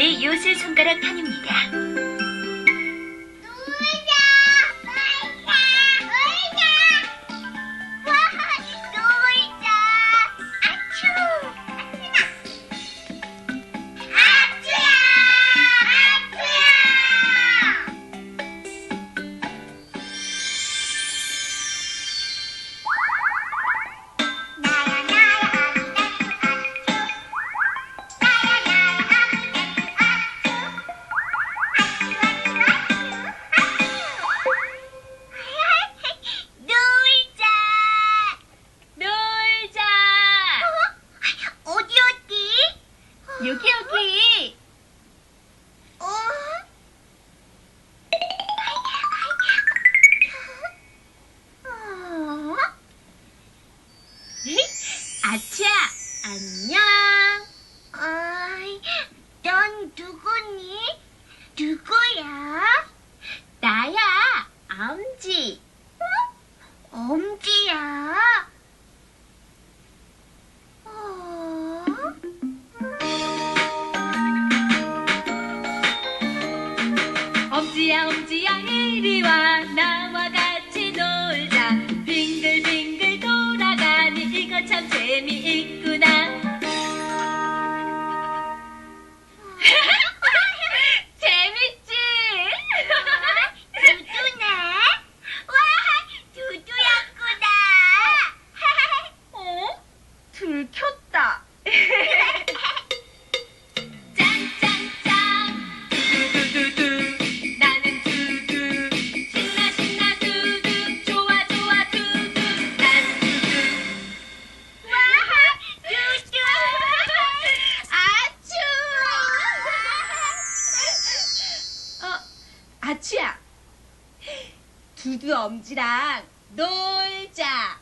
내 요술 손가락 탐입니다. 안녕! 엄지랑 놀자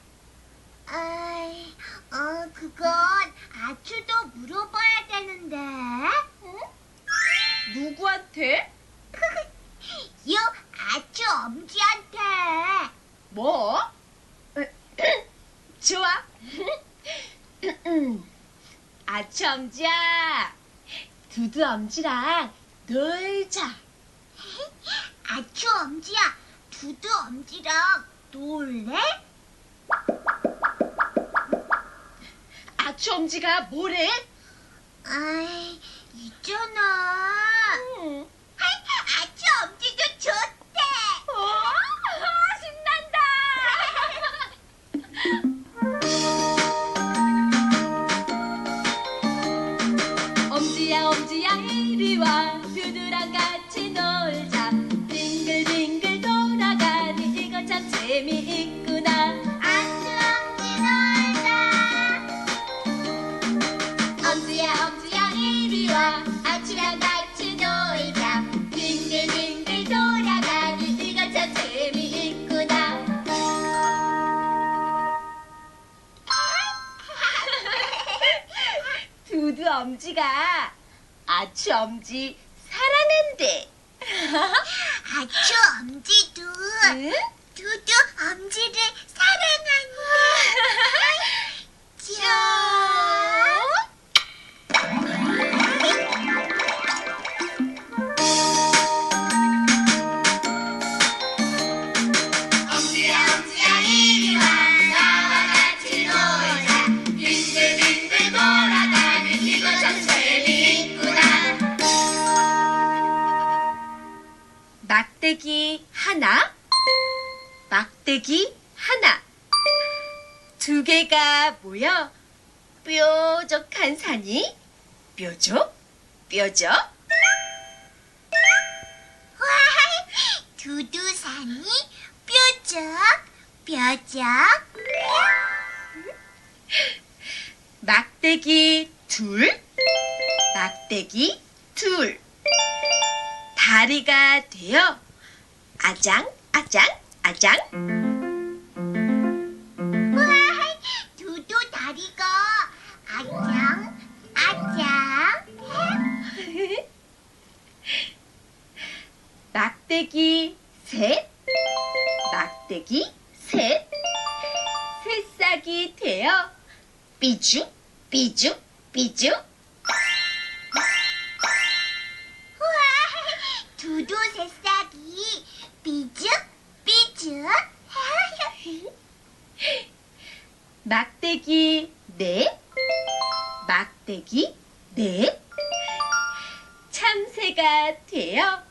아이, 어, 그건 아추도 물어봐야 되는데. 누구한테? 요 아추 엄지한테. 뭐? 좋아. 아추 엄지야. 두두 엄지랑 놀자. 아추 엄지야, 두두 엄지랑 놀래? 아추 엄지가 뭐래? 아이, 있잖아. 음. 아이, 아추 엄지도 좋대. 어? 신난다. 엄지야 엄지 엄지가 아추 엄지 사랑한대 아추 엄지도 응? 두두 엄지를 막대기 하나, 막대기 하나. 두 개가 모여 뾰족한 산이 뾰족, 뾰족. 와, 두두산이 뾰족 뾰족 막대기 둘, 막대기 둘. 다리가 되어 아장, 아장, 아장. 와, 두두 다리가 아장 아장 막대기 셋, 막대기 셋, 새싹이 되어 삐죽, 삐죽, 삐죽. 막대기 네 막대기 네 참새가 돼요.